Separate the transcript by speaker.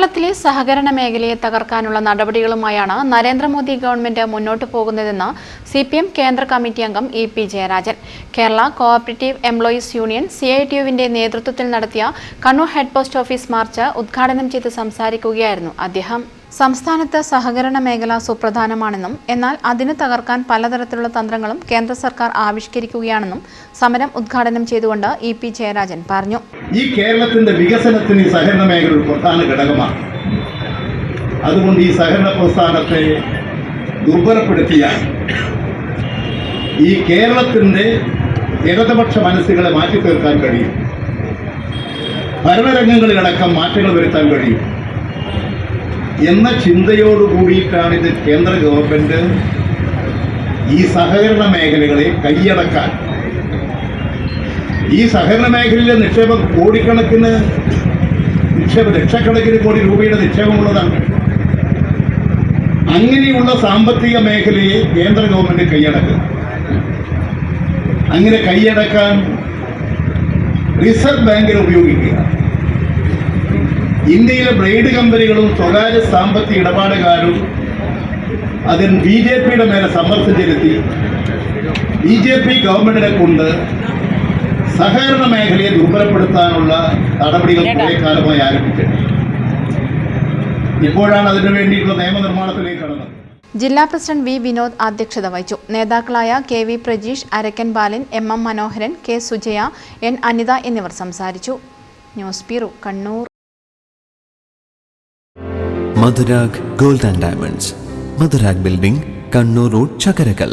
Speaker 1: കേരളത്തിലെ സഹകരണ മേഖലയെ തകർക്കാനുള്ള നടപടികളുമായാണ് നരേന്ദ്രമോദി ഗവൺമെന്റ് മുന്നോട്ട് പോകുന്നതെന്ന് സി പി എം കേന്ദ്ര കമ്മിറ്റി അംഗം E P Jayarajan. Kerala cooperative employees union C I T യുവിന്റെ നേതൃത്വത്തിൽ നടത്തിയ Kannur head post office march ഉദ്ഘാടനം ചെയ്ത് സംസാരിക്കുകയായിരുന്നു അദ്ദേഹം. സംസ്ഥാനത്ത് സഹകരണ മേഖല സുപ്രധാനമാണെന്നും എന്നാൽ അതിന് തകർക്കാൻ പലതരത്തിലുള്ള തന്ത്രങ്ങളും കേന്ദ്ര സർക്കാർ ആവിഷ്കരിക്കുകയാണെന്നും സമരം ഉദ്ഘാടനം ചെയ്തുകൊണ്ട് ഇ പി ജയരാജൻ പറഞ്ഞു.
Speaker 2: ഈ കേരളത്തിന്റെ വികസനത്തിന് ഈ സഹകരണ മേഖല ഒരു പ്രധാന ഘടകമാണ്. അതുകൊണ്ട് ഈ സഹകരണ പ്രസ്ഥാനത്തെ ദുർബലപ്പെടുത്തിയാൽ ഈ കേരളത്തിന്റെ ഇടതുപക്ഷ മനസ്സുകളെ മാറ്റി തീർക്കാൻ കഴിയും. ഭരണരംഗങ്ങളിലടക്കം മാറ്റങ്ങൾ വരുത്താൻ കഴിയും. എന്ന ചിന്തയോട് കൂടിയിട്ടാണ് ഇത് കേന്ദ്ര ഗവൺമെന്റ് ഈ സഹകരണ മേഖലകളെ കൈയടക്കാൻ ഈ സഹകരണ മേഖലയിലെ നിക്ഷേപം കോടിക്കണക്കിന് നിക്ഷേപ ലക്ഷക്കണക്കിന് കോടി രൂപയുടെ നിക്ഷേപമുള്ളതാണ്. അങ്ങനെയുള്ള സാമ്പത്തിക മേഖലയെ കേന്ദ്ര ഗവൺമെന്റ് കൈയടക്കുക അങ്ങനെ കൈയടക്കാൻ റിസർവ് ബാങ്കിനെ ഉപയോഗിക്കുക. ഇന്ത്യയിലെ ബ്രെയ്ഡ് കമ്പനികളും സ്വകാര്യ സാമ്പത്തിക ഇടപാടുകാരും അതിൽ ബി ജെ പിയുടെ മേലെ സമ്മർദ്ദം ചെലുത്തി. ബി ജെ പി ഗവൺമെന്റിനെ കൊണ്ട് സഹകരണ മേഖലയെ ദുർബലപ്പെടുത്താനുള്ള നടപടികൾ കുറെ കാലമായി ആരംഭിച്ചിട്ടുണ്ട്. ഇപ്പോഴാണ് അതിനു വേണ്ടിയിട്ടുള്ള നിയമനിർമ്മാണത്തിലേക്ക് കടന്നത്.
Speaker 1: ജില്ലാ പ്രസിഡന്റ് വി വിനോദ് അധ്യക്ഷത വഹിച്ചു. നേതാക്കളായ K V Prajeesh Arakkan Balan M M Manoharan K Sujaya N Anitha എന്നിവർ സംസാരിച്ചു. News bureau Kannur.
Speaker 3: Madhurag gold and diamonds. Madhurag building Kannur road Chakkarakkal.